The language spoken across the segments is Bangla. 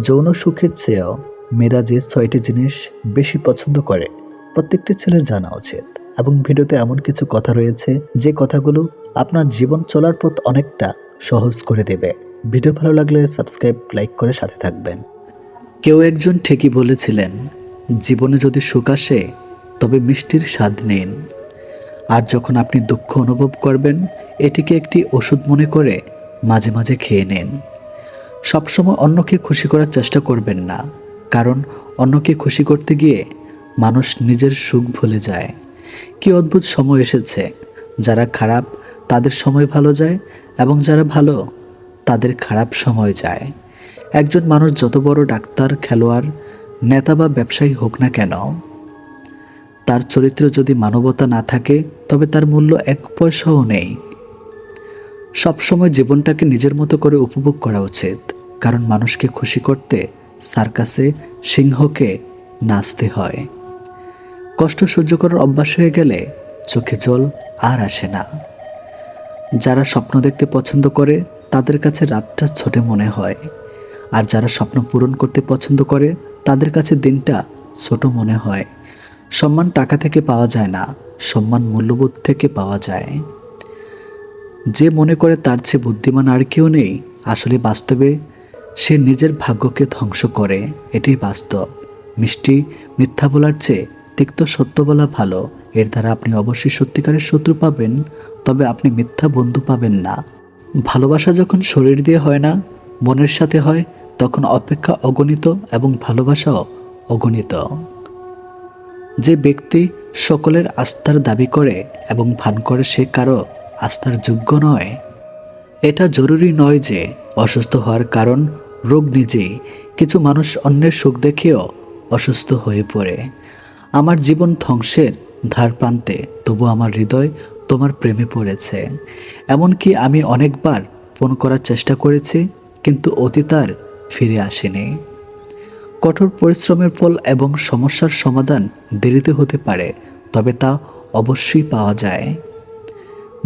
যৌন সুখের চেয়েও মেয়েরা যে ছয়টি জিনিস বেশি পছন্দ করে, প্রত্যেকটি ছেলের জানা উচিত। এবং ভিডিওতে এমন কিছু কথা রয়েছে, যে কথাগুলো আপনার জীবন চলার পথ অনেকটা সহজ করে দেবে। ভিডিও ভালো লাগলে সাবস্ক্রাইব, লাইক করে সাথে থাকবেন। কেউ একজন ঠিকই বলেছিলেন, জীবনে যদি সুখ আসে, তবে মিষ্টির স্বাদ নিন। আর যখন আপনি দুঃখ অনুভব করবেন, এটিকে একটি ওষুধ মনে করে মাঝে মাঝে খেয়ে নিন। সবসময় অন্যকে খুশি করার চেষ্টা করবেন না। কারণ অন্যকে খুশি করতে গিয়ে মানুষ নিজের সুখ ভুলে যায়। কি অদ্ভুত সময় এসেছে। যারা খারাপ, তাদের সময় ভালো যায় এবং যারা ভালো, তাদের খারাপ সময় যায়। একজন মানুষ যত বড় ডাক্তার, খেলোয়াড়, নেতা বা ব্যবসায়ী হোক না কেন, তার চরিত্রে যদি মানবতা না থাকে, তবে তার মূল্য এক পয়সাও নেই। সবসময় জীবনটাকে নিজের মতো করে উপভোগ করা উচিত। কারণ মানুষকে খুশি করতে সার্কাসে সিংহকে নাচতে হয়। কষ্ট সহ্য করার অভ্যাস হয়ে গেলে চোখে জল আর আসে না। যারা স্বপ্ন দেখতে পছন্দ করে, তাদের কাছে রাতটা ছোটে মনে হয়। আর যারা স্বপ্ন পূরণ করতে পছন্দ করে, তাদের কাছে দিনটা ছোট মনে হয়। সম্মান টাকা থেকে পাওয়া যায় না, সম্মান মূল্যবোধ থেকে পাওয়া যায়। যে মনে করে তার চেয়ে বুদ্ধিমান আর কেউ নেই, আসলে বাস্তবে সে নিজের ভাগ্যকে ধ্বংস করে, এটাই বাস্তব। মিষ্টি, মিথ্যা বলার চেয়ে তিক্ত সত্য বলা ভালো। এর দ্বারা আপনি অবশ্যই সত্যিকারের শত্রু পাবেন, তবে আপনি মিথ্যা বন্ধু পাবেন না। ভালোবাসা যখন শরীর দিয়ে হয় না, মনের সাথে হয়, তখন অপেক্ষা অগণিত এবং ভালোবাসাও অগণিত। যে ব্যক্তি সকলের আস্থার দাবি করে এবং ভান করে সে কারও আস্থার যোগ্য নয়। এটা জরুরি নয় যে অসুস্থ হওয়ার কারণ রোগ নিজেই কিছু মানুষ অন্যের সুখ দেখেও অসুস্থ হয়ে পড়ে। আমার জীবন ধ্বংসের ধার প্রান্তে, তবু আমার হৃদয় তোমার প্রেমে পড়েছে। এমনকি আমি অনেকবার ফোন করার চেষ্টা করেছি, কিন্তু অতীতার ফিরে আসেনি। কঠোর পরিশ্রমের ফল এবং সমস্যার সমাধান দেরিতে হতে পারে, তবে তা অবশ্যই পাওয়া যায়।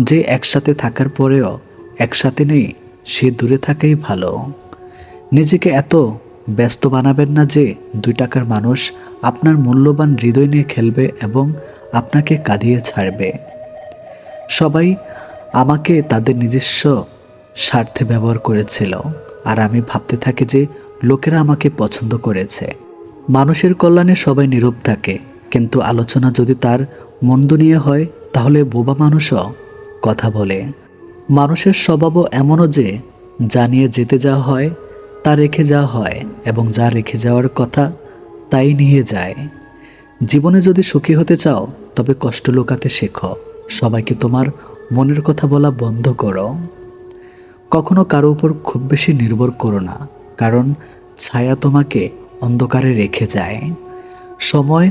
যে একসাথে থাকার পরেও, একসাথে নেই, সে দূরে থাকাই ভালো। নিজেকে এত ব্যস্ত বানাবেন না যে দুই টাকার মানুষ আপনার মূল্যবান হৃদয় নিয়ে খেলবে এবং আপনাকে কাঁদিয়ে ছাড়বে। সবাই আমাকে তাদের নিজস্ব স্বার্থে ব্যবহার করেছিল। আর আমি ভাবতে থাকি যে লোকেরা আমাকে পছন্দ করেছে। মানুষের কল্যাণে সবাই নীরব থাকে। কিন্তু আলোচনা যদি তার মন্দ নিয়ে হয়, তাহলে বোবা মানুষও কথা বলে। মানুষের স্বভাবও এমনও যে জানিয়ে যেতে যাওয়া হয় তা রেখে যাওয়া হয় এবং যা রেখে যাওয়ার কথা তাই নিয়ে যায়। জীবনে যদি সুখী হতে চাও, তবে কষ্ট লুকাতে শেখো। সবাইকে তোমার মনের কথা বলা বন্ধ করো। কখনো কারও উপর খুব বেশি নির্ভর করো না, কারণ ছায়া তোমাকে অন্ধকারে রেখে যায়। সময়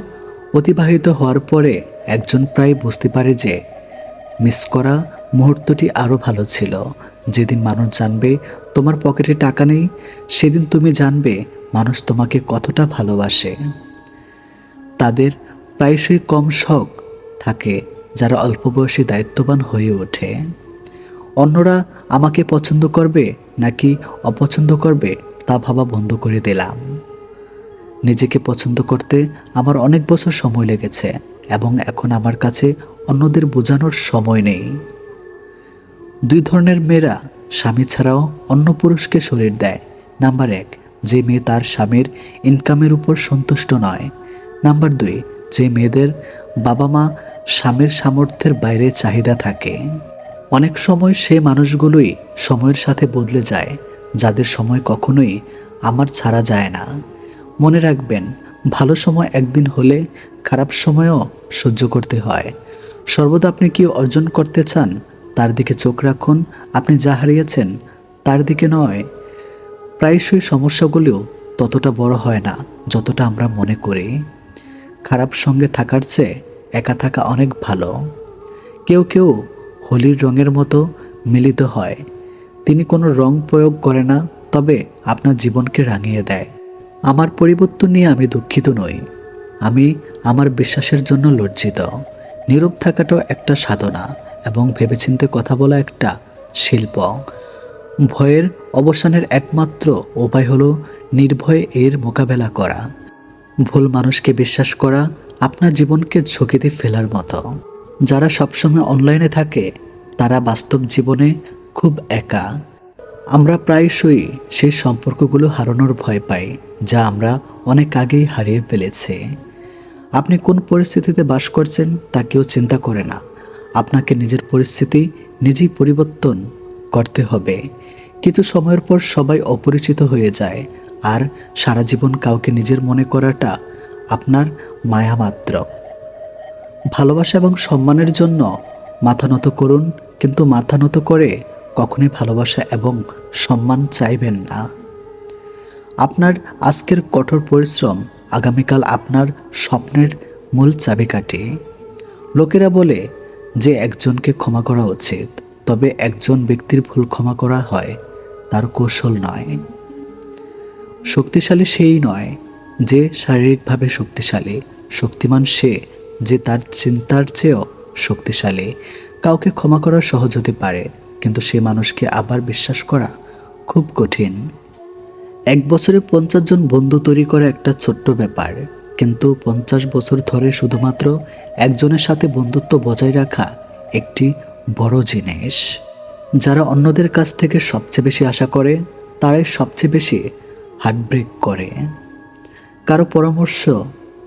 অতিবাহিত হওয়ার পরে একজন প্রায় বুঝতে পারে যে, মিস করা মুহূর্তটি আরও ভালো ছিল। যেদিন মানুষ জানবে, তোমার পকেটে টাকা নেই, সেদিন তুমি জানবে মানুষ তোমাকে কতটা ভালোবাসে। তাদের প্রায়শই কম শখ থাকে যারা অল্প বয়সে দায়িত্ববান হয়ে ওঠে। অন্যরা, আমাকে পছন্দ করবে নাকি অপছন্দ করবে তা ভাবা বন্ধ করে দিলাম। নিজেকে পছন্দ করতে আমার অনেক বছর সময় লেগেছে এবং এখন আমার কাছে অন্যদের বোঝানোর সময় নেই। দুই ধরনের মেয়েরা স্বামী ছাড়াও অন্য পুরুষকে শরীর দেয়। নাম্বার এক, যে মেয়ে তার স্বামীর ইনকামের উপর সন্তুষ্ট নয়। নাম্বার দুই, যে মেয়েদের বাবা মা স্বামীর সামর্থ্যের বাইরে চাহিদা থাকে। অনেক সময় সে মানুষগুলোই সময়ের সাথে বদলে যায়, যাদের সময় কখনোই আমার ছাড়া যায় না। মনে রাখবেন, ভালো সময় একদিন হলে খারাপ সময়ও সহ্য করতে হয়। সর্বদা আপনি কি অর্জন করতে চান? তার দিকে চোখ রাখুন, আপনি যা হারিয়েছেন তার দিকে নয়। প্রায়শই সমস্যাগুলিও ততটা বড় হয় না যতটা আমরা মনে করি। খারাপ সঙ্গে থাকার চেয়ে একা থাকা অনেক ভালো। কেউ কেউ হোলির রঙের মতো মিলিত হয়। তিনি কোনো রং প্রয়োগ করে না, তবে আপনার জীবনকে রাঙিয়ে দেয়। আমার পরিবর্তন নিয়ে আমি দুঃখিত নই। আমি আমার বিশ্বাসের জন্য লজ্জিত। নীরব থাকাটাও একটা সাধনা। এবং ভেবেচিন্তে কথা বলা একটা শিল্প। ভয়ের অবসানের একমাত্র উপায় হলো নির্ভয়ে এর মোকাবেলা করা। ভুল মানুষকে বিশ্বাস করা আপনার জীবনকে ঝুঁকিতে ফেলার মতো। যারা সবসময় অনলাইনে থাকে, তারা বাস্তব জীবনে খুব একা। আমরা প্রায়শই সেই সম্পর্কগুলো হারানোর ভয় পাই, যা আমরা অনেক আগেই হারিয়ে ফেলেছি। আপনি কোন পরিস্থিতিতে বাস করছেন, তা কেউ চিন্তা করে না। আপনাকে নিজের পরিস্থিতি নিজেই পরিবর্তন করতে হবে। কিছু সময়ের পর সবাই অপরিচিত হয়ে যায় আর সারা জীবন কাউকে নিজের মনে করাটা আপনার মায়া মাত্র ভালোবাসা এবং সম্মানের জন্য মাথা নত করুন, কিন্তু মাথা নত করে কখনোই ভালোবাসা এবং সম্মান চাইবেন না। আপনার আজকের কঠোর পরিশ্রম আগামীকাল আপনার স্বপ্নের মূল চাবিকাঠি। লোকেরা বলে যে একজনকে ক্ষমা করা উচিত, তবে একজন ব্যক্তির ভুল ক্ষমা করা হয়, তার কৌশল নয়। শক্তিশালী সেই নয় যে শারীরিকভাবে শক্তিশালী, শক্তিমান সে যে তার চিন্তার চেয়েও শক্তিশালী। কাউকে ক্ষমা করা সহজ হতে পারে, কিন্তু সে মানুষকে আবার বিশ্বাস করা খুব কঠিন। এক বছরে পঞ্চাশ জন বন্ধু তৈরি করা একটা ছোট্ট ব্যাপার। কিন্তু পঞ্চাশ বছর ধরে শুধুমাত্র একজনের সাথে বন্ধুত্ব বজায় রাখা একটি বড় জিনিস। যারা অন্যদের কাছ থেকে সবচেয়ে বেশি আশা করে, তারাই সবচেয়ে বেশি হার্টব্রেক করে। কারও পরামর্শ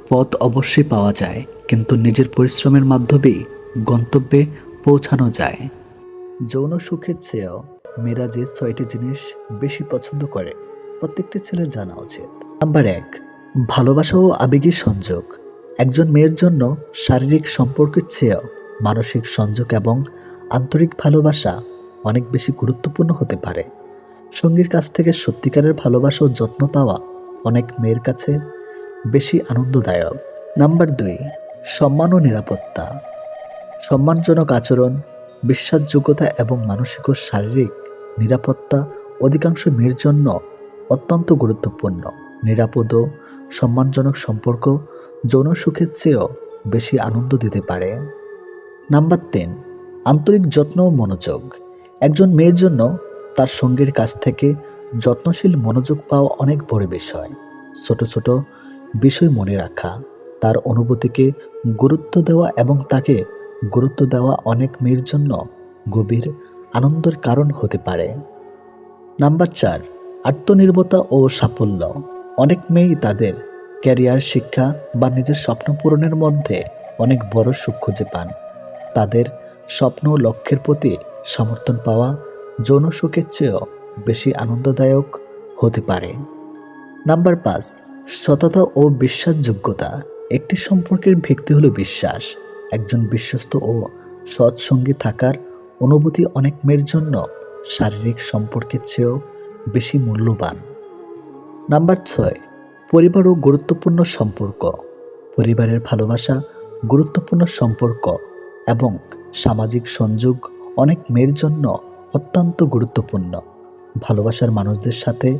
পথ অবশ্যই পাওয়া যায়, কিন্তু নিজের পরিশ্রমের মাধ্যমেই গন্তব্যে পৌঁছানো যায়। যৌন সুখের চেয়েও মেয়েরা যে ছয়টি জিনিস বেশি পছন্দ করে, প্রত্যেকটি ছেলের জানা উচিত। নাম্বার এক ভালোবাসা ও আবেগী সংযোগ। একজন মেয়ের জন্য শারীরিক সম্পর্কের চেয়েও মানসিক সংযোগ এবং আন্তরিক ভালোবাসা অনেক বেশি গুরুত্বপূর্ণ হতে পারে। সঙ্গীর কাছ থেকে সত্যিকারের ভালোবাসা ও যত্ন পাওয়া অনেক মেয়ের কাছে বেশি আনন্দদায়ক। নাম্বার দুই, সম্মান ও নিরাপত্তা। সম্মানজনক আচরণ, বিশ্বাসযোগ্যতা এবং মানসিক ও শারীরিক নিরাপত্তা অধিকাংশ মেয়ের জন্য অত্যন্ত গুরুত্বপূর্ণ। নিরাপদ সম্মানজনক সম্পর্ক যৌন সুখের চেয়েও বেশি আনন্দ দিতে পারে। নাম্বার তিন, আন্তরিক যত্ন ও মনোযোগ। একজন মেয়ের জন্য তার সঙ্গীর কাছ থেকে যত্নশীল মনোযোগ পাওয়া অনেক বড় বিষয়। ছোট ছোট বিষয় মনে রাখা, তার অনুভূতিকে গুরুত্ব দেওয়া এবং তাকে গুরুত্ব দেওয়া অনেক মেয়ের জন্য গভীর আনন্দের কারণ হতে পারে। নাম্বার চার, আত্মনির্ভরতা ও সাফল্য। অনেক মেয়েই তাদের ক্যারিয়ার, শিক্ষা বা নিজের স্বপ্ন পূরণের মধ্যে অনেক বড় সুখ খুঁজে পান। তাদের স্বপ্ন লক্ষ্যের প্রতি সমর্থন পাওয়া যৌন সুখের চেয়েও বেশি আনন্দদায়ক হতে পারে। নাম্বার পাঁচ, সততা ও বিশ্বাসযোগ্যতা। একটি সম্পর্কের ভিত্তি হলো বিশ্বাস। একজন বিশ্বস্ত ও সৎসঙ্গী থাকার অনুভূতি অনেক মেয়ের জন্য শারীরিক সম্পর্কের চেয়েও বেশি মূল্যবান। নাম্বার ছয়, পরিবার ও গুরুত্বপূর্ণ সম্পর্ক। পরিবারের ভালোবাসা, গুরুত্বপূর্ণ সম্পর্ক এবং সামাজিক সংযোগ অনেক মেয়ের জন্য অত্যন্ত গুরুত্বপূর্ণ। ভালোবাসার মানুষদের সাথে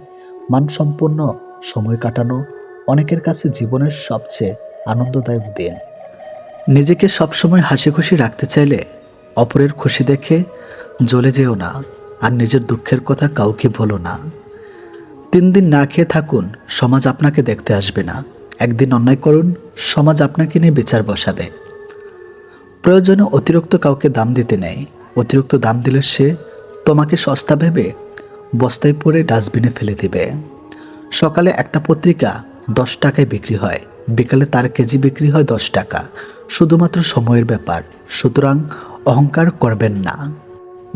মানসম্পন্ন সময় কাটানো অনেকের কাছে জীবনের সবচেয়ে আনন্দদায়ক দিন। নিজেকে সবসময় হাসি খুশি রাখতে চাইলে অপরের খুশি দেখে জ্বলে যেও না আর নিজের দুঃখের কথা কাউকে বলো না। তিন দিন না খেয়ে থাকুন, সমাজ আপনাকে দেখতে আসবে না। একদিন অন্যায় করুন, সমাজ আপনাকে নিয়ে বিচার বসাবে। প্রয়োজনে অতিরিক্ত কাউকে দাম দিতে নেই। অতিরিক্ত দাম দিলে সে তোমাকে সস্তা ভেবে বস্তায় পরে ডাস্টবিনে ফেলে দিবে। সকালে একটা পত্রিকা দশ টাকায় বিক্রি হয়। বিকালে তার কেজি বিক্রি হয় দশ টাকা। শুধুমাত্র সময়ের ব্যাপার। সুতরাং অহংকার করবেন না।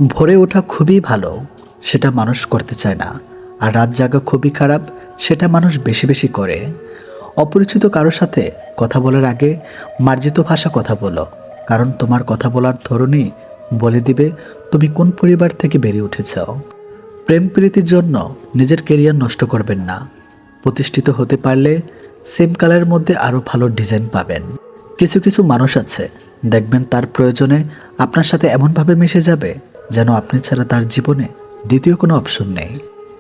ভোরে ওঠা খুবই ভালো। সেটা মানুষ করতে চায় না। আর রাত জাগা খুবই খারাপ, সেটা মানুষ বেশি বেশি করে। অপরিচিত কারোর সাথে কথা বলার আগে মার্জিত ভাষা কথা বলো, কারণ তোমার কথা বলার ধরনই বলে দিবে তুমি কোন পরিবার থেকে বেরিয়ে উঠেছ। প্রেম প্রীতির জন্য নিজের কেরিয়ার নষ্ট করবেন না। প্রতিষ্ঠিত হতে পারলে সেম কালারের মধ্যে আরও ভালো ডিজাইন পাবেন। কিছু কিছু মানুষ আছে, দেখবেন তার প্রয়োজনে আপনার সাথে এমনভাবে মিশে যাবে যেন আপনি ছাড়া তার জীবনে দ্বিতীয় কোনো অপশন নেই।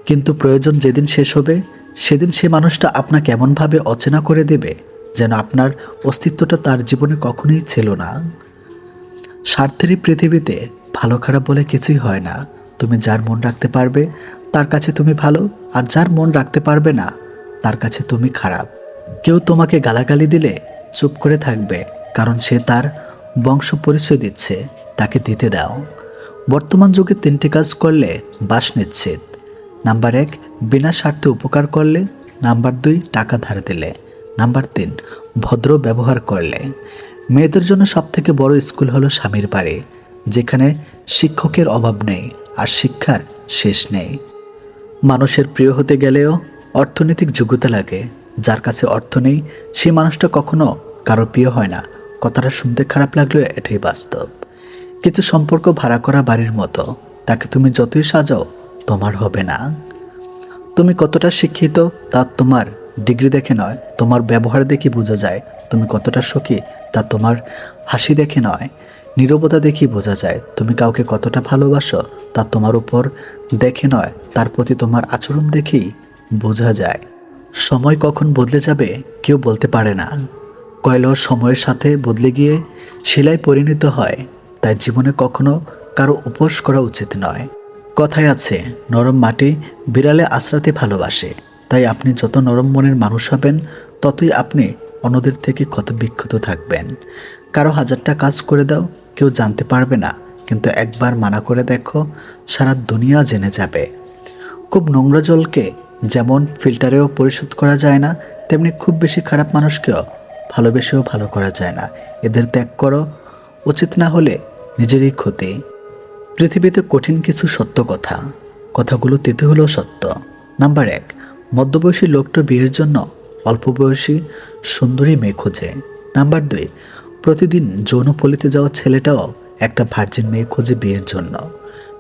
কিন্তু প্রয়োজন যেদিন শেষ হবে, সেদিন সে মানুষটা আপনাকে এমনভাবে অচেনা করে দেবে যেন আপনার অস্তিত্বটা তার জীবনে কখনোই ছিল না। স্বার্থেরই পৃথিবীতে ভালো খারাপ বলে কিছুই হয় না। তুমি যার মন রাখতে পারবে, তার কাছে তুমি ভালো, আর যার মন রাখতে পারবে না, তার কাছে তুমি খারাপ। কেউ তোমাকে গালাগালি দিলে চুপ করে থাকবে, কারণ সে তার বংশ পরিচয় দিচ্ছে, তাকে দিতে দাও। বর্তমান যুগে তিনটি কাজ করলে বাস নিশ্চিত নাম্বার এক, বিনা স্বার্থে উপকার করলে। নাম্বার দুই, টাকা ধার দিলে। নাম্বার তিন, ভদ্র ব্যবহার করলে। মেয়েদের জন্য সবথেকে বড় স্কুল হলো স্বামীর বাড়ি, যেখানে শিক্ষকের অভাব নেই আর শিক্ষার শেষ নেই। মানুষের প্রিয় হতে গেলেও অর্থনৈতিক যোগ্যতা লাগে। যার কাছে অর্থ নেই, সে মানুষটা কখনো কারও প্রিয় হয় না। কথাটা শুনতে খারাপ লাগলেও এটাই বাস্তব। কিন্তু সম্পর্ক ভাড়া করা বাড়ির মতো, তাকে তুমি যতই সাজাও তোমার হবে না। তুমি কতটা শিক্ষিত, তা তোমার ডিগ্রি দেখে নয়, তোমার ব্যবহার দেখে বোঝা যায়। তুমি কতটা সুখী, তা তোমার হাসি দেখে নয়। নীরবতা দেখেই বোঝা যায়, তুমি কাউকে কতটা ভালোবাসো, তা তোমার উপর দেখে নয়, তার প্রতি তোমার আচরণ দেখেই বোঝা যায়। সময় কখন বদলে যাবে, কেউ বলতে পারে না। কয়লা সময়ের সাথে বদলে গিয়ে শিলায় পরিণত হয়, তাই জীবনে কখনো কারও উপোস করা উচিত নয়। কথায় আছে, নরম মাটি বিড়ালে আশ্রাতে ভালোবাসে। তাই আপনি যত নরম মনের মানুষ হবেন, ততই আপনি অন্যদের থেকে ক্ষত বিক্ষত থাকবেন। কারও হাজারটা কাজ করে দাও, কেউ জানতে পারবে না, কিন্তু একবার মানা করে দেখো, সারা দুনিয়া জেনে যাবে। খুব নোংরা জলকে যেমন ফিল্টারেও পরিশোধ করা যায় না, তেমনি খুব বেশি খারাপ মানুষকেও ভালোবেসেও ভালো করা যায় না। এদের ত্যাগ করো, উচিত না হলে নিজেরই ক্ষতি। পৃথিবীতে কঠিন কিছু সত্য কথা। কথাগুলো তেতে হলেও সত্য। নাম্বার এক, মধ্যবয়সী লোকটা বিয়ের জন্য অল্প বয়সী সুন্দরী মেয়ে খোঁজে। নাম্বার দুই, প্রতিদিন যৌনপল্লিতে যাওয়া ছেলেটাও একটা ভার্জিন মেয়ে খোঁজে বিয়ের জন্য।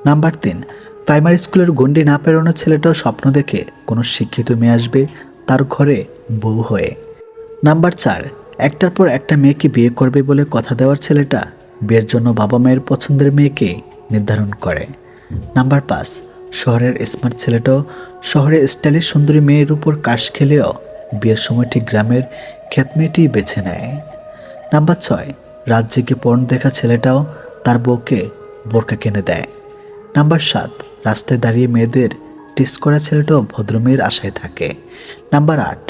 নাম্বার তিন প্রাইমারি স্কুলের গণ্ডি না পেরোনো ছেলেটাও স্বপ্ন দেখে কোনো শিক্ষিত মেয়ে আসবে তার ঘরে বউ হয়ে। নাম্বার চার, একটার পর একটা মেয়েকে বিয়ে করবে বলে কথা দেওয়ার ছেলেটা বিয়ের জন্য বাবা মায়ের পছন্দের মেয়েকে নির্ধারণ করে। নাম্বার পাঁচ, শহরের স্মার্ট ছেলেটাও শহরে স্টাইলিশ সুন্দরী মেয়ের উপর কাশ খেলেও বিয়ের সময় ঠিক গ্রামের খ্যাত মেয়েটিই বেছে নেয়। নাম্বার ছয়, রাত জেগে দেখা ছেলেটাও তার বউকে বোরকা কিনে দেয়। নাম্বার সাত, রাস্তায় দাঁড়িয়ে মেয়েদের টিস করা ছেলেটাও ভদ্র মেয়ের আশায় থাকে। নাম্বার আট,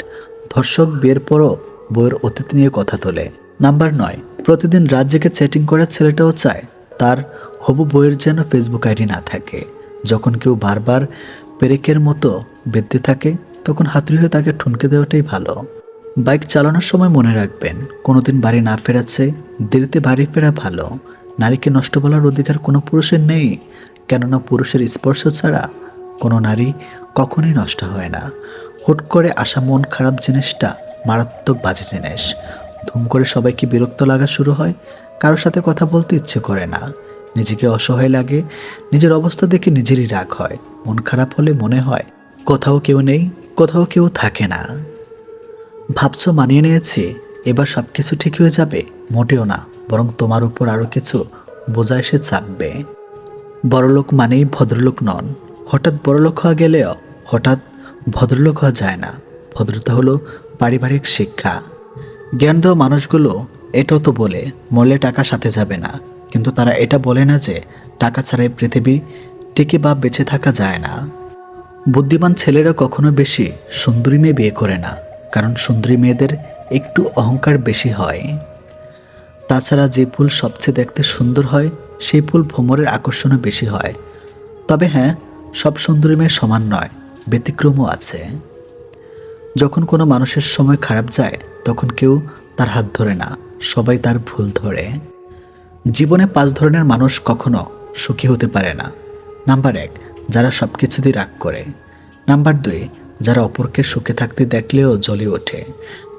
ধর্ষক বিয়ের পরও বইয়ের অতীত নিয়ে কথা তোলে। নাম্বার নয়, প্রতিদিন রাত জেগে চ্যাটিং করা ছেলেটাও চায় তার হবু বইয়ের যেন ফেসবুক আইডি না থাকে। যখন কেউ বারবার পেরেকের মতো বেঁধতে থাকে, তখন হাতুড়ি হয়ে তাকে ঠুনকে দেওয়াটাই ভালো। বাইক চালানোর সময় মনে রাখবেন, কোনোদিন বাড়ি না ফেরাচ্ছে, দেরিতে বাড়ি ফেরা ভালো। নারীকে নষ্ট বলার অধিকার কোনো পুরুষের নেই, কেননা পুরুষের স্পর্শ ছাড়া কোনো নারী কখনোই নষ্ট হয় না। হুট করে আসা মন খারাপ জিনিসটা মারাত্মক বাজে জিনিস। ধুম করে সবাইকে বিরক্ত লাগা শুরু হয় কারোর সাথে কথা বলতে ইচ্ছে করে না। নিজেকে অসহায় লাগে, নিজের অবস্থা দেখে নিজেরই রাগ হয়, মন খারাপ হলে মনে হয়, কোথাও কেউ নেই, কোথাও কেউ থাকে না। ভাবছ মানিয়ে নিয়েছি, এবার সব কিছু ঠিক হয়ে যাবে, মোটেও না, বরং তোমার উপর আরও কিছু বোঝা এসে চাপবে। বড়লোক মানেই ভদ্রলোক নন, হঠাৎ বড়লোক হওয়া গেলেও হঠাৎ ভদ্রলোক হওয়া যায় না। ভদ্রতা হলো পারিবারিক শিক্ষা। জ্ঞান দেওয়া মানুষগুলো এটাও তো বলে, মরলে টাকা সাথে যাবে না। কিন্তু তারা এটা বলে না যে, টাকা ছাড়াই পৃথিবী টিকে বা বেঁচে থাকা যায় না। বুদ্ধিমান ছেলেরা কখনো বেশি সুন্দরী মেয়ে বিয়ে করে না, কারণ সুন্দরী মেয়েদের একটু অহংকার বেশি হয়। তাছাড়া যে ফুল সবচেয়ে দেখতে সুন্দর হয়, সেই ফুল ভ্রমরের আকর্ষণও বেশি হয়। তবে হ্যাঁ সব সুন্দরী মেয়ে সমান নয়, ব্যতিক্রমও আছে। যখন কোনো মানুষের সময় খারাপ যায়, তখন কেউ তার হাত ধরে না। সবাই তার ভুল ধরে। জীবনে পাঁচ ধরনের মানুষ কখনো সুখী হতে পারে না। নাম্বার এক, যারা সব কিছুতেই রাগ করে। নাম্বার দুই, যারা অপরকে সুখে থাকতে দেখলেও জ্বলে ওঠে।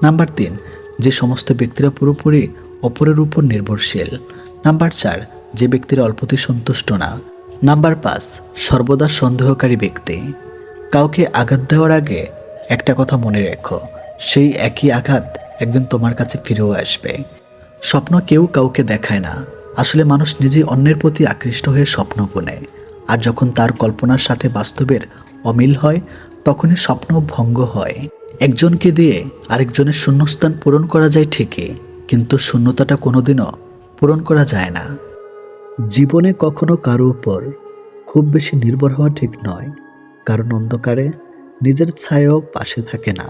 নাম্বার তিন, যে সমস্ত ব্যক্তিরা পুরোপুরি অপরের উপর নির্ভরশীল। নাম্বার চার, যে ব্যক্তিরা অল্পতেই সন্তুষ্ট না। নাম্বার পাঁচ, সর্বদা সন্দেহকারী ব্যক্তি। কাউকে আঘাত দেওয়ার আগে একটা কথা মনে রেখো। সেই একই আঘাত একদিন তোমার কাছে ফিরেও আসবে। স্বপ্ন কেউ কাউকে দেখায় না। আসলে মানুষ নিজেই অন্যের প্রতি আকৃষ্ট হয়ে স্বপ্ন বোনে আর যখন তার কল্পনার সাথে বাস্তবের অমিল হয়, তখনই স্বপ্ন ভঙ্গ হয়। একজনকে দিয়ে আরেকজনের শূন্যস্থান পূরণ করা যায় ঠিকই, কিন্তু শূন্যতাটা কোনোদিনও পূরণ করা যায় না। জীবনে কখনো কারও উপর খুব বেশি নির্ভর হওয়া ঠিক নয়, কারণ অন্ধকারে নিজের ছায়াও পাশে থাকে না।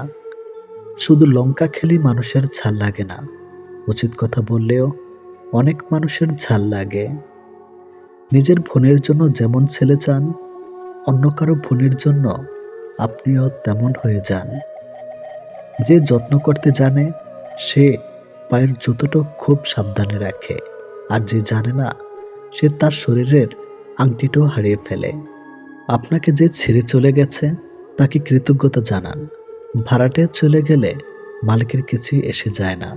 শুধু লঙ্কা খেলেই মানুষের ঝাল লাগে না। উচিত কথা বললেও অনেক মানুষের ঝাল লাগে। নিজের বোনের জন্য যেমন ছেলে চান, অন্য কারও বোনের জন্য আপনিও তেমন হয়ে যান। যে যত্ন করতে জানে, সে পায়ের জুতোটা খুব সাবধানে রাখে। আর যে জানে না, সে তার শরীরের আংটিটাও হারিয়ে ফেলে। আপনাকে যে ছেড়ে চলে গেছে, তাকে কৃতজ্ঞতা জানান। ভাড়াটে চলে গেলে মালিকের কিছুই এসে যায় না।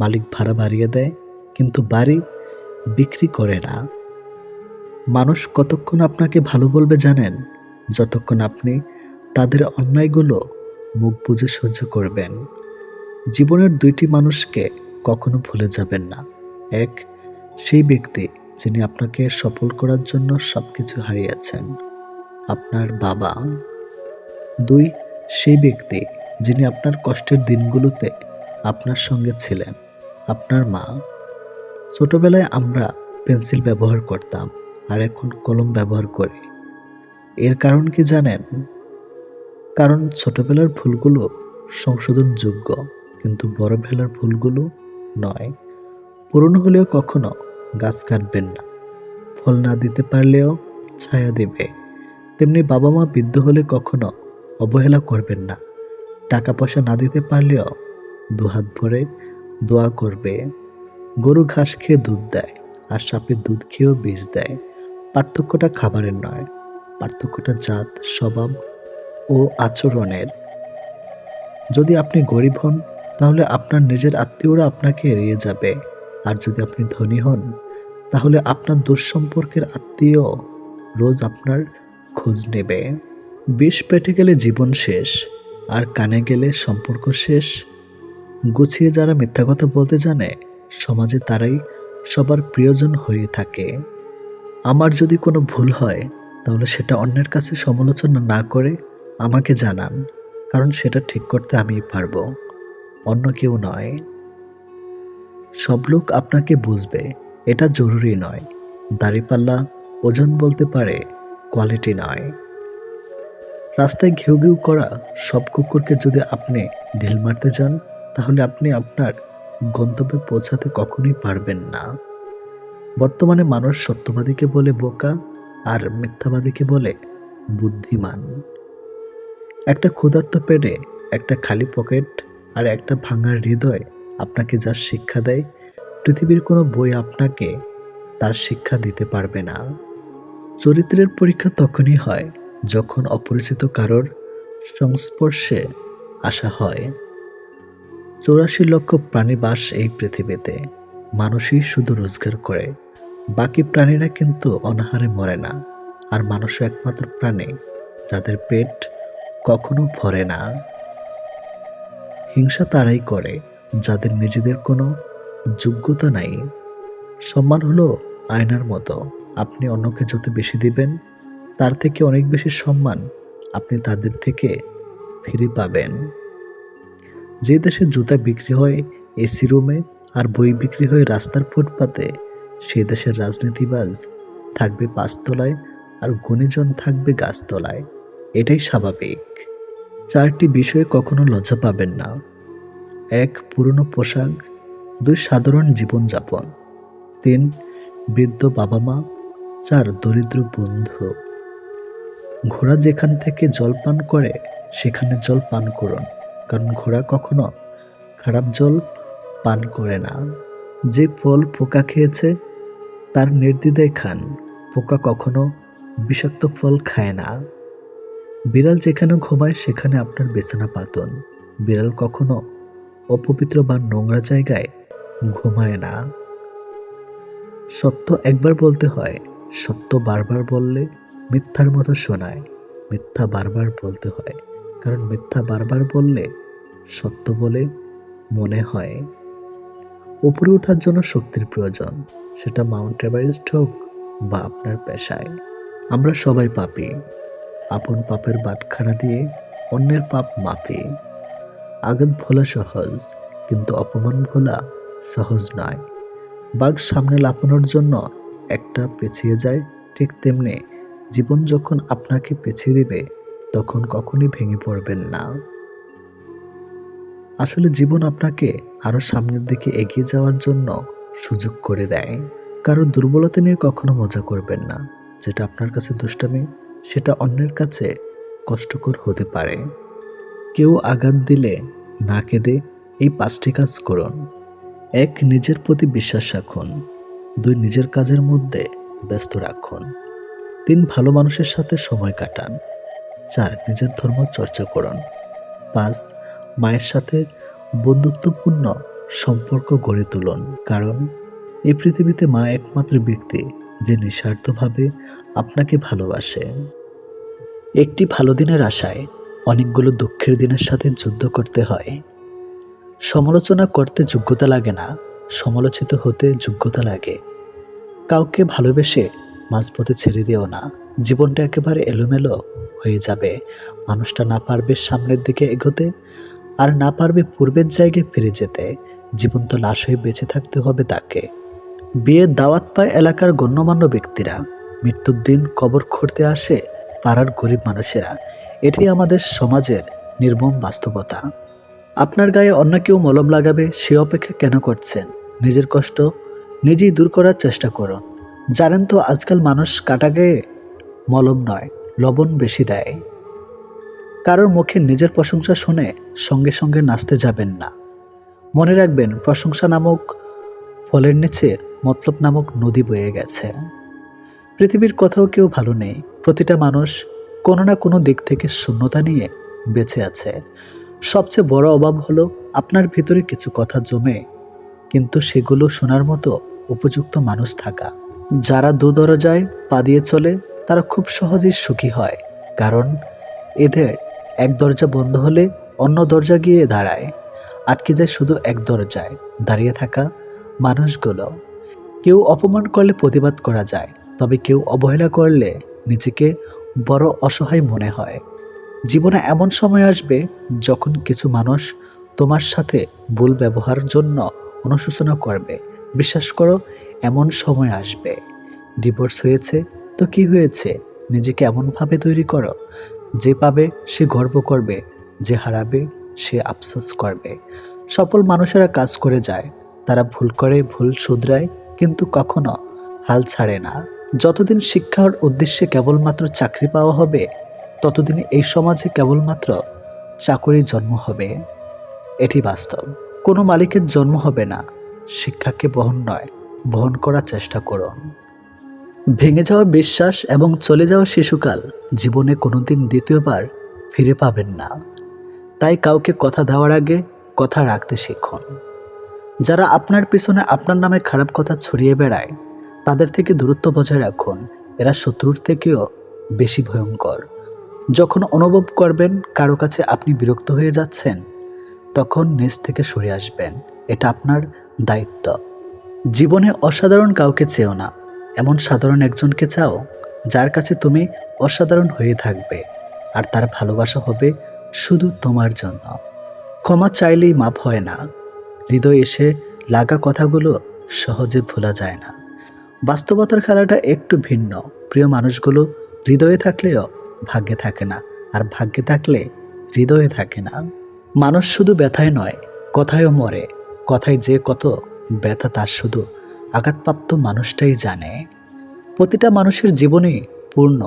মালিক ভাড়া বাড়িয়ে দেয়, কিন্তু বাড়ি বিক্রি করে না। মানুষ কতক্ষণ আপনাকে ভালো বলবে জানেন? যতক্ষণ আপনি তাদের অন্যায়গুলো মুখ বুজে সহ্য করবেন। জীবনের দুইটি মানুষকে কখনো ভুলে যাবেন না। এক, সেই ব্যক্তি যিনি আপনাকে সফল করার জন্য সব কিছু হারিয়েছেন, আপনার বাবা। দুই সেই ব্যক্তি যিনি আপনার কষ্টের দিনগুলোতে আপনার সঙ্গে ছিলেন, আপনার মা। ছোটবেলায় আমরা পেন্সিল ব্যবহার করতাম আর এখন কলম ব্যবহার করি। এর কারণ কি জানেন? কারণ ছোটবেলার ভুলগুলো সংশোধনযোগ্য, কিন্তু বড়বেলার ভুলগুলো নয়। পুরনো হলেও কখনো গাছ কাটবেন না। ফল না দিতে পারলেও ছায়া দেবে। তেমনি বাবা মা বৃদ্ধ হলে কখনো অবহেলা করবেন না। টাকা পয়সা না দিতে পারলেও দুহাত ভরে দোয়া করবে। গরু ঘাস খেয়ে দুধ দেয়, আর সাপে দুধ খেয়েও বিষ দেয়। পার্থক্যটা খাবারের নয়, পার্থক্যটা জাত, স্বভাব ও আচরণের। যদি আপনি গরিব হন, তাহলে আপনার নিজের আত্মীয়রা আপনাকে এড়িয়ে যাবে। আর যদি আপনি ধনী হন, তাহলে আপনার দুঃসম্পর্কের আত্মীয় রোজ আপনার খোঁজ নেবে। বিষ পেটে গেলে জীবন শেষ, আর কানে গেলে সম্পর্ক শেষ। গুছিয়ে যারা মিথ্যা কথা বলতে জানে, সমাজে তারাই সবার প্রিয়জন হয়ে থাকে। আমার যদি কোনো ভুল হয়, তাহলে সেটা অন্যের কাছে সমালোচনা না করে আমাকে জানান, কারণ সেটা ঠিক করতে আমি পারব, অন্য কেউ নয়। সব লোক আপনাকে বুঝবে, এটা জরুরি নয়। দাড়িপাল্লা ওজন বলতে পারে কোয়ালিটি নয়। রাস্তায় ঘেউ ঘেউ করা সব কুকুরকে যদি আপনি ঢিল মারতে যান তাহলে আপনি আপনার গন্তব্যে পৌঁছাতে কখনোই পারবেন না। বর্তমানে মানুষ সত্যবাদীকে বলে বোকা আর মিথ্যাবাদীকে বলে বুদ্ধিমান। একটা ক্ষুধার্ত পেটে একটা খালি পকেট আর একটা ভাঙার হৃদয় আপনাকে যা শিক্ষা দেয়, পৃথিবীর কোনো বই আপনাকে তার শিক্ষা দিতে পারবে না। চরিত্রের পরীক্ষা তখনই হয় যখন অপরিচিত কারোর সংস্পর্শে আসা হয়। চৌরাশি লক্ষ প্রাণী বাস এই পৃথিবীতে। মানুষই শুধু রোজগার করে। বাকি প্রাণীরা কিন্তু অনাহারে মরে না। আর মানুষও একমাত্র প্রাণী, যাদের পেট কখনো ভরে না। হিংসা তারাই করে, যাদের নিজেদের কোনো যোগ্যতা নাই। সম্মান হলো আয়নার মতো। আপনি অন্যকে যত বেশি দিবেন তার থেকে অনেক বেশি সম্মান আপনি তাদের থেকে ফিরে পাবেন। যে দেশে জুতা বিক্রি হয়, এসি রুমে আর বই বিক্রি হয় রাস্তার ফুটপাতে, সে দেশের রাজনীতিবাজ থাকবে পাঁচতলায় আর গুণীজন থাকবে গাছতলায়। এটাই স্বাভাবিক। চারটি বিষয়ে কখনো লজ্জা পাবেন না। এক, পুরনো পোশাক। দুই, সাধারণ জীবনযাপন। তিন, বৃদ্ধ বাবা মা চার, দরিদ্র বন্ধু। ঘোড়া যেখান থেকে জল পান করে, সেখানে জল পান করুন, কারণ ঘোড়া কখনো খারাপ জল পান করে না। যে ফল পোকা খেয়েছে, তার নির্দ্বিধায় খান, পোকা কখনো বিষাক্ত ফল খায় না। বিড়াল যেখানে ঘুমায়, সেখানে আপনার বিছানা পাতন। বিড়াল কখনো অপবিত্র বা নোংরা জায়গায় ঘুমায় না। সত্য একবার বলতে হয়, সত্য বারবার বললে মিথ্যার মতো শোনায়। মিথ্যা বারবার বলতে হয়। কারণ মিথ্যা বারবার বললে সত্য বলে মনে হয়। উপরে ওঠার জন্য শক্তির প্রয়োজন। সেটা মাউন্ট এভারেস্ট হোক বা আপনার পেশায়। আমরা সবাই পাপি। আপন পাপের বাটখারা দিয়ে অন্যের পাপ মাপি। আঘাত ভোলা সহজ, কিন্তু অপমান ভোলা সহজ নয়। বাঘ সামনে লাফানোর জন্য একটা পেছিয়ে যায় ঠিক তেমনি জীবন যখন আপনাকে পেছিয়ে দিবে, তখন কখনই ভেঙে পড়বেন না। আসলে জীবন আপনাকে আরও সামনের দিকে এগিয়ে যাওয়ার জন্য সুযোগ করে দেয়। কারও দুর্বলতা নিয়ে কখনো মজা করবেন না। যেটা আপনার কাছে দুষ্টামি, সেটা অন্যের কাছে কষ্টকর হতে পারে। কেউ আঘাত দিলে না কেঁদে এই পাঁচটি কাজ করুন। এক, নিজের প্রতি বিশ্বাস রাখুন। দুই, নিজের কাজের মধ্যে ব্যস্ত রাখুন। তিন ভালো মানুষের সাথে সময় কাটান। চার, নিজের ধর্ম চর্চা করুন। পাঁচ, মায়ের সাথে বন্ধুত্বপূর্ণ সম্পর্ক গড়ে তুলুন। কারণ এই পৃথিবীতে মা একমাত্র ব্যক্তি যে নিঃস্বার্থভাবে আপনাকে ভালোবাসে। একটি ভালো দিনের আশায় অনেকগুলো দুঃখের দিনের সাথে যুদ্ধ করতে হয়। সমালোচনা করতে যোগ্যতা লাগে না, সমালোচিত হতে যোগ্যতা লাগে। কাউকে ভালোবেসে মাঝপথে ছেড়ে দিও না। জীবনটা একেবারে এলোমেলো হয়ে যাবে। মানুষটা না পারবে সামনের দিকে এগোতে আর না পারবে পূর্বের জায়গায় ফিরে যেতে। জীবন্ত লাশ হয়ে বেঁচে থাকতে হবে তাকে। বিয়ের দাওয়াত পায় এলাকার গণ্যমান্য ব্যক্তিরা। মৃত্যুর দিন কবর খুঁড়তে আসে পাড়ার গরিব মানুষেরা। এটি আমাদের সমাজের নির্মম বাস্তবতা। আপনার গায়ে অন্য কেউ মলম লাগাবে সে অপেক্ষা কেন করছেন? নিজের কষ্ট নিজেই দূর করার চেষ্টা করুন। জানেন তো, আজকাল মানুষ কাটা গায়ে মলম নয়, লবণ বেশি দেয়। কারোর মুখে নিজের প্রশংসা শুনে সঙ্গে সঙ্গে নাচতে যাবেন না। মনে রাখবেন, প্রশংসা নামক ফলের নিচে মতলব নামক নদী বয়ে গেছে। পৃথিবীর কোথাও কেউ ভালো নেই। প্রতিটা মানুষ কোনো না কোনো দিক থেকে শূন্যতা নিয়ে বেঁচে আছে। সবচেয়ে বড় অভাব হলো আপনার ভিতরে কিছু কথা জমে, কিন্তু সেগুলো শোনার মতো উপযুক্ত মানুষ থাকা। যারা দু দরজায় পা দিয়ে চলে, তারা খুব সহজেই সুখী হয়, কারণ এদের এক দরজা বন্ধ হলে অন্য দরজা গিয়ে দাঁড়ায়। আটকে যায় শুধু এক দরজায়, দাঁড়িয়ে থাকা মানুষগুলো। কেউ অপমান করলে প্রতিবাদ করা যায়, তবে কেউ অবহেলা করলে নিজেকে বড় অসহায় মনে হয়। জীবনে এমন সময় আসবে যখন কিছু মানুষ তোমার সাথে ভুল ব্যবহারের জন্য অনুশোচনা করবে। বিশ্বাস করো, এমন সময় আসবে। ডিভোর্স হয়েছে, তো কি হয়েছে? নিজেকে এমনভাবে তৈরি করো, যে পাবে সে গর্ব করবে, যে হারাবে সে আফসোস করবে। সফল মানুষেরা কাজ করে যায়, তারা ভুল করে, ভুল শুধরায়, কিন্তু কখনো হাল ছাড়ে না। যতদিন শিক্ষার উদ্দেশ্যে কেবলমাত্র চাকরি পাওয়া হবে, ততদিন এই সমাজে কেবলমাত্র চাকরির জন্ম হবে। এটি বাস্তব। কোনো মালিকের জন্ম হবে না। শিক্ষাকে বহন নয়, বহন করার চেষ্টা করুন। ভেঙে যাওয়া বিশ্বাস এবং চলে যাওয়া শিশুকাল জীবনে কোনোদিন দ্বিতীয়বার ফিরে পাবেন না। তাই কাউকে কথা দেওয়ার আগে কথা রাখতে শিখুন। যারা আপনার পিছনে আপনার নামে খারাপ কথা ছড়িয়ে বেড়ায়, তাদের থেকে দূরত্ব বজায় রাখুন। এরা শত্রুর থেকেও বেশি ভয়ঙ্কর। যখন অনুভব করবেন কারও কাছে আপনি বিরক্ত হয়ে যাচ্ছেন, তখন নিজ থেকে সরে আসবেন। এটা আপনার দায়িত্ব। জীবনে অসাধারণ কাউকে চেও না। এমন সাধারণ একজনকে চাও, যার কাছে তুমি অসাধারণ হয়ে থাকবে, আর তার ভালোবাসা হবে শুধু তোমার জন্য। ক্ষমা চাইলেই মাপ হয় না। হৃদয় এসে লাগা কথাগুলো সহজে ভোলা যায় না। বাস্তবতার খেলাটা একটু ভিন্ন। প্রিয় মানুষগুলো হৃদয়ে থাকলেও ভাগ্যে থাকে না, আর ভাগ্যে থাকলে হৃদয়ে থাকে না। মানুষ শুধু ব্যথায় নয়, কথায়ও মরে। কথায় যে কত ব্যথা, তার শুধু আঘাতপ্রাপ্ত মানুষটাই জানে। প্রতিটা মানুষের জীবনই পূর্ণ,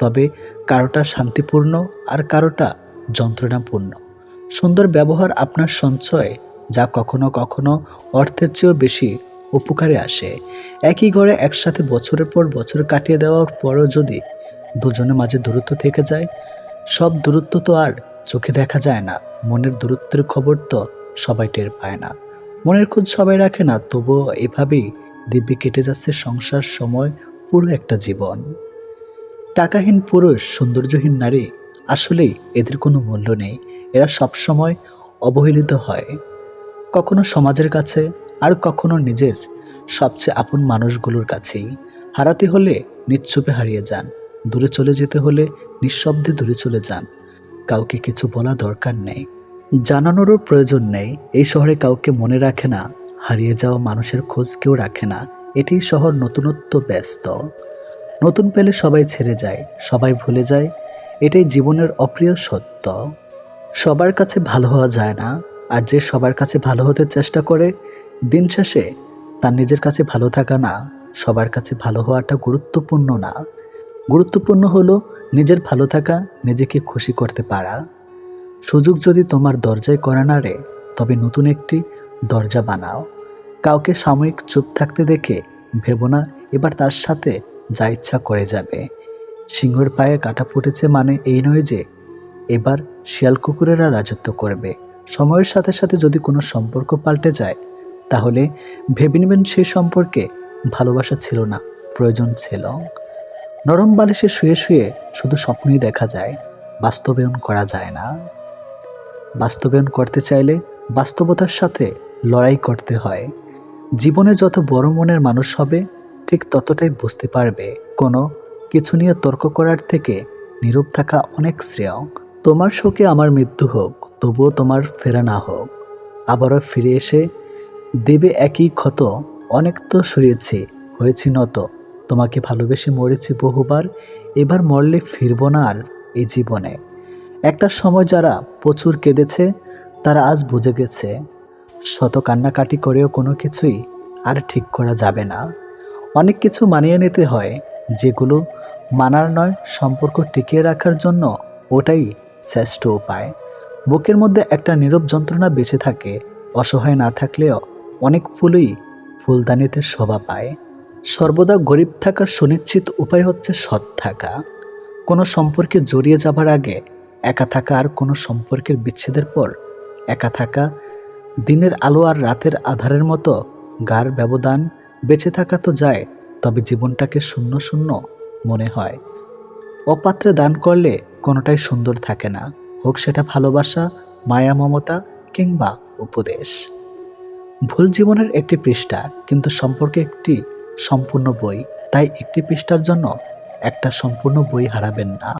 তবে কারোটা শান্তিপূর্ণ আর কারোটা যন্ত্রণাপূর্ণ। সুন্দর ব্যবহার আপনার সঞ্চয়, যা কখনো কখনো অর্থের চেয়েও বেশি উপকারে আসে। একই ঘরে একসাথে বছরের পর বছর কাটিয়ে দেওয়ার পরও যদি দুজনের মাঝে দূরত্ব থেকে যায়, সব দূরত্ব তো আর চোখে দেখা যায় না, মনের দূরত্বের খবর তো সবাই টের পায় না। মনের খোঁজ সবাই রাখে না, তবুও এভাবেই দিব্যি কেটে যাচ্ছে সংসার, সময়, পুরো একটা জীবন। টাকাহীন পুরুষ, সৌন্দর্যহীন নারী আসলেই এদের কোনো মূল্য নেই। এরা সবসময় অবহেলিত হয়। কখনো সমাজের কাছে আর কখনো নিজের সবচেয়ে আপন মানুষগুলোর কাছেই। হারাতে হলে নিচ্ছুপে হারিয়ে যান। দূরে চলে যেতে হলে নিঃশব্দে দূরে চলে যান। কাউকে কিছু বলা দরকার নেই। জানানোরও প্রয়োজন নেই। এই শহরে কাউকে মনে রাখে না, হারিয়ে যাওয়া মানুষের খোঁজ কেউ রাখে না। এটি শহর নতুনত্ব ব্যস্ত। নতুন পেলে সবাই ছেড়ে যায়, সবাই ভুলে যায়। এটাই জীবনের অপ্রিয় সত্য। সবার কাছে ভালো হওয়া যায় না, আর যে সবার কাছে ভালো হতে চেষ্টা করে, দিন শেষে তার নিজের কাছে ভালো থাকা না, সবার কাছে ভালো হওয়াটা গুরুত্বপূর্ণ না। গুরুত্বপূর্ণ হলো নিজের ভালো থাকা, নিজেকে খুশি করতে পারা। সুযোগ যদি তোমার দরজায় করা নাড়ে তবে নতুন একটি দরজা বানাও। কাউকে সাময়িক চুপ থাকতে দেখে ভেবো না, এবার তার সাথে যা ইচ্ছা করে যাবে। সিংহের পায়ে কাটা ফুটেছে মানে এই নয় যে, এবার শিয়াল কুকুরেরা রাজত্ব করবে। সময়ের সাথে সাথে যদি কোনো সম্পর্ক পাল্টে যায়, তাহলে ভেবে নেবেন সেই সম্পর্কে ভালোবাসা ছিল না, প্রয়োজন ছিল। নরম বালিশে শুয়ে শুয়ে শুধু স্বপ্নই দেখা যায়, বাস্তবায়ন করা যায় না। বাস্তবায়ন করতে চাইলে বাস্তবতার সাথে লড়াই করতে হয়। জীবনে যত বড় মনের মানুষ হবে, ঠিক ততটাই বুঝতে পারবে। কোনো কিছু নিয়ে তর্ক করার থেকে নীরব থাকা অনেক শ্রেয়। তোমার শোকে আমার মৃত্যু হোক, তবুও তোমার ফেরা না হোক। আবারও ফিরে এসে দেবে একই ক্ষত, অনেক তো শুয়েছি, হয়েছি নত। তোমাকে ভালোবেসে মরেছি বহুবার, এবার মরলে ফিরব না আর এই জীবনে। একটা সময় যারা প্রচুর কেঁদেছে, তারা আজ বুঝে গেছে। শত কান্নাকাটি করেও কোনো কিছুই আর ঠিক করা যাবে না। অনেক কিছু মানিয়ে নিতে হয়, যেগুলো মানার নয়, সম্পর্ক টিকিয়ে রাখার জন্য ওটাই শ্রেষ্ঠ উপায়। বুকের মধ্যে একটা নীরব যন্ত্রণা বেঁচে থাকে, অসহায় না থাকলেও অনেক ফুলই ফুলদানিতে শোভা পায়। সর্বদা গরিব থাকার সুনিশ্চিত উপায় হচ্ছে সৎ থাকা। কোনো সম্পর্কে জড়িয়ে যাবার আগে একা থাকা আর কোনো সম্পর্কের বিচ্ছেদের পর, একা থাকা, দিনের আলো আর রাতের আধারের মতো গার ব্যবধান বেঁচে থাকা তো যায়, তবে জীবনটাকে শূন্য শূন্য মনে হয়। অপাত্রে দান করলে কোনোটাই সুন্দর থাকে না, হোক সেটা ভালোবাসা, মায়া, মমতা কিংবা উপদেশ। ভুল জীবনের একটি পৃষ্ঠা কিন্তু সম্পর্কে একটি সম্পূর্ণ বই, তাই একটি পৃষ্ঠার জন্য একটা সম্পূর্ণ বই হারাবেন না।